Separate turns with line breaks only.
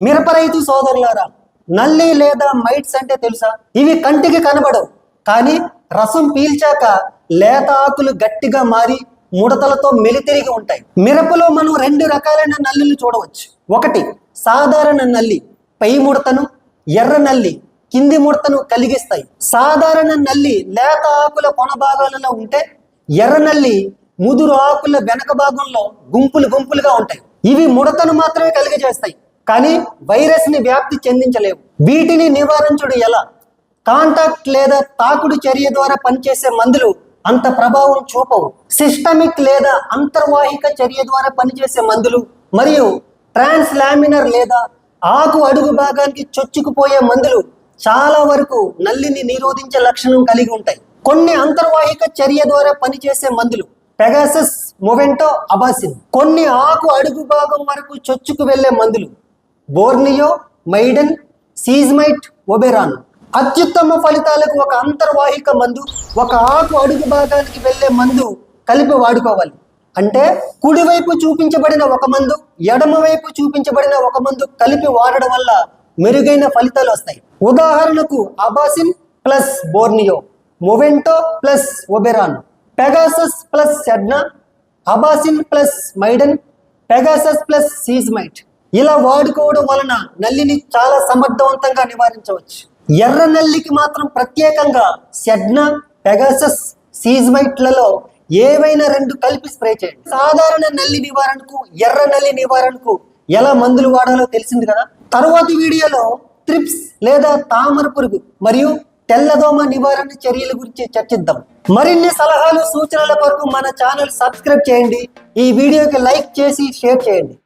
మిరప రైతు సోదరులారా నల్లి లేదా మైట్స్ అంటే తెలుసా? ఇవి కంటికి కనబడవు. కానీ రసం పీల్చాక లేత ఆకులు గట్టిగా మారి ముడతలతో మెలితిరిగి ఉంటాయి. మిరపలో మనం రెండు రకాలైన నల్లులు చూడవచ్చు. ఒకటి సాధారణ నల్లి పై ముడతను ఎర్ర నల్లి కింది ముడతను కలిగిస్తాయి. సాధారణ నల్లి లేత ఆకుల కొన భాగాలలో ఉంటే ఎర్ర నల్లి ముదురు ఆకుల వెనక భాగంలో గుంపులు గుంపులుగా ఉంటాయి. ఇవి ముడతను మాత్రమే కలిగజేస్తాయి కానీ వైరస్ని వ్యాప్తి చెందించలేవు. వీటిని నివారించుడు ఎలా? కాంటాక్ట్ లేదా తాకుడు చర్య ద్వారా పనిచేసే మందులు అంత ప్రభావం చూపవు. సిస్టమిక్ లేదా అంతర్వాహిక చర్య ద్వారా పనిచేసే మందులు మరియు ట్రాన్స్లామినర్ లేదా ఆకు అడుగు భాగానికి చొచ్చుకుపోయే మందులు చాలా వరకు నల్లిని నిరోధించే లక్షణం కలిగి ఉంటాయి. కొన్ని అంతర్వాహిక చర్య ద్వారా పనిచేసే మందులు పెగాసస్ మొవెంటో అబాసిన్. కొన్ని ఆకు అడుగు భాగం వరకు చొచ్చుకు వెళ్ళే మందులు బోర్నియో మైడన్ సీజ్మైట్ ఒబెరాన్. అత్యుత్తమ ఫలితాలకు ఒక అంతర్వాహిక మందు ఒక ఆకు అడుగు భాగానికి వెళ్ళే మందు కలిపి వాడుకోవాలి. అంటే కుడివైపు చూపించబడిన ఒక మందు ఎడమవైపు చూపించబడిన ఒక మందు కలిపి వాడడం వల్ల మెరుగైన ఫలితాలు వస్తాయి. ఉదాహరణకు Abacin plus Borneo Movento plus Oberon Pegasus plus Sedna Abacin plus Maiden Pegasus plus సీజ్మైట్. ఇలా వాడుకోవడం వలన నల్లిని చాలా సమర్థవంతంగా నివారించవచ్చు. ఎర్ర నల్లికి మాత్రం ప్రత్యేకంగా సెడ్న పెగాసస్ సీజ్మైట్లలో ఏవైనా రెండు కలిపి స్ప్రే చేయండి. సాధారణ నల్లి నివారణకు ఎర్ర నల్లి నివారణకు ఎలా మందులు వాడాలో తెలిసింది కదా? తరువాతి వీడియోలో త్రిప్స్ లేదా తామర పురుగు మరియు తెల్లదోమ నివారణ చర్యల గురించి చర్చిద్దాం. మరిన్ని సలహాలు సూచనల కొరకు మన ఛానల్ సబ్స్క్రైబ్ చేయండి. ఈ వీడియోకి లైక్ చేసి షేర్ చేయండి.